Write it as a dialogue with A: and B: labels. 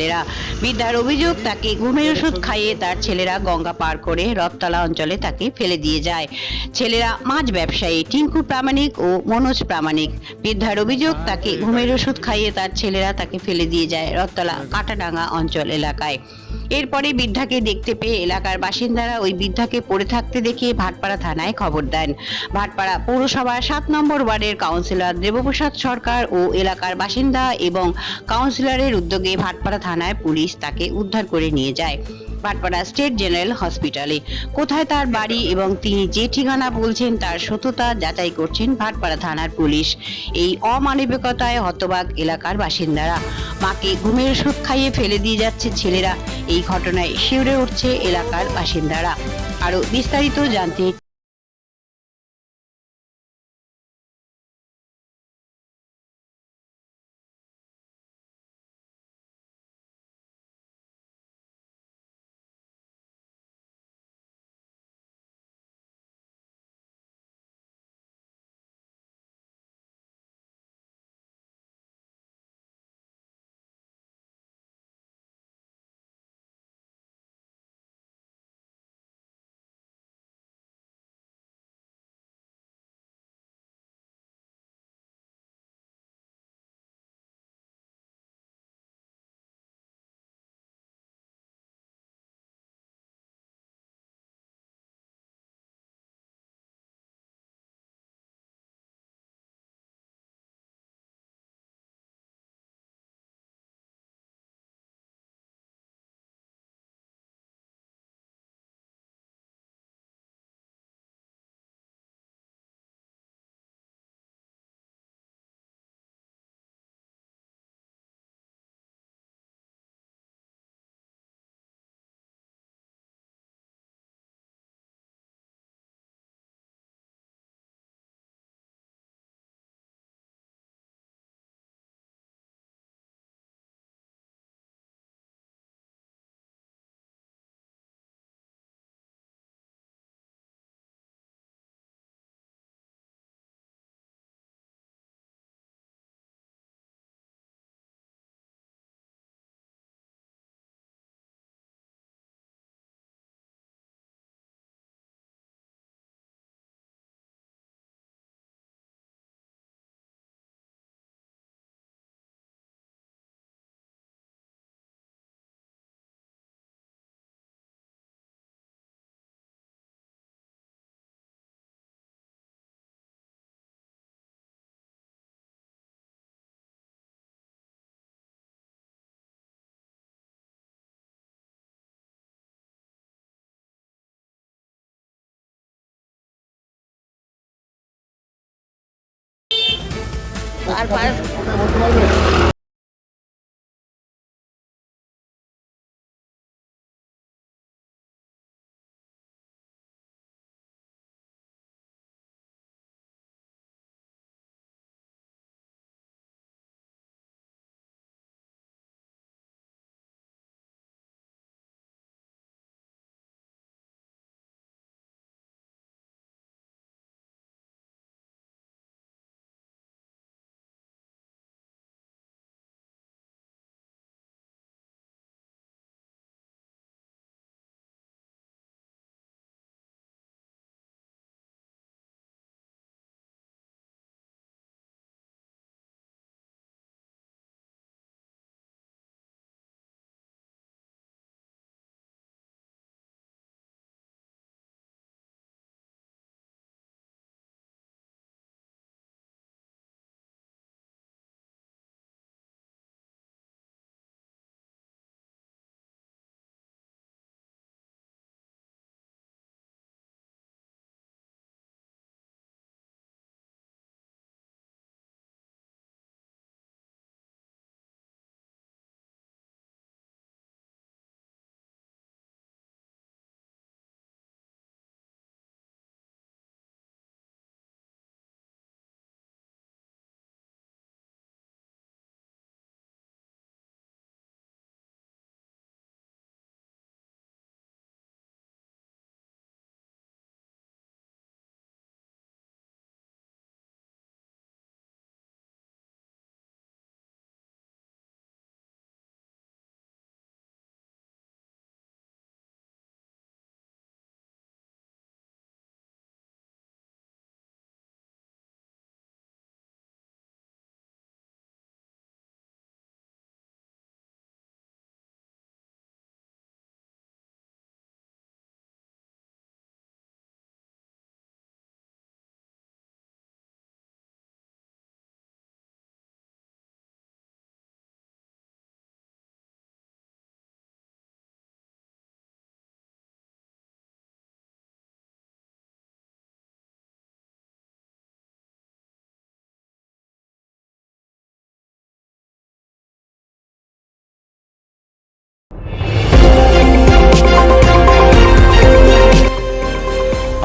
A: ছেলেরা বিদ্যার অভিযোগ, তাকে ঘুমের ওষুধ খাইয়ে তার ছেলেরা গঙ্গা পার করে রথতলা অঞ্চলে তাকে ফেলে দিয়ে যায়। ছেলেরা মাছ ব্যবসায়ী টিঙ্কু প্রামাণিক ও মনোজ প্রামাণিক। বিদ্যার অভিযোগ, তাকে ঘুমের ওষুধ খাইয়ে তার ছেলেরা তাকে ফেলে দিয়ে যায় রথতলা কাটাডাঙ্গা অঞ্চল এলাকায়। এরপরে বৃদ্ধাকে দেখতে পেয়ে এলাকার বাসিন্দারা ওই বৃদ্ধাকে পড়ে থাকতে দেখে ভাটপাড়া থানায় খবর দেন। ভাটপাড়া পৌরসভার সাত নম্বর ওয়ার্ডের কাউন্সিলর দেবপ্রসাদ সরকার ও এলাকার বাসিন্দা এবং কাউন্সিলরের উদ্যোগে ভাটপাড়া থানায় পুলিশ তাকে উদ্ধার করে নিয়ে যায়। ভাটপাড়া স্টেট জেনারেল হসপিটালে। কোথায় তার বাড়ি এবং তিনি যে ঠিকানা বলছেন তার সত্যতা যাচাই করছেন ভাটপাড়া থানার পুলিশ। এই অমানবিকতায় হতবাক এলাকার বাসিন্দারা। মাকে ঘুমের ওষুধ খাইয়ে ফেলে দিয়ে যাচ্ছে ছেলেরা। এই ঘটনায় শিউরে উঠছে এলাকার বাসিন্দারা। আরও বিস্তারিত জানতে
B: আর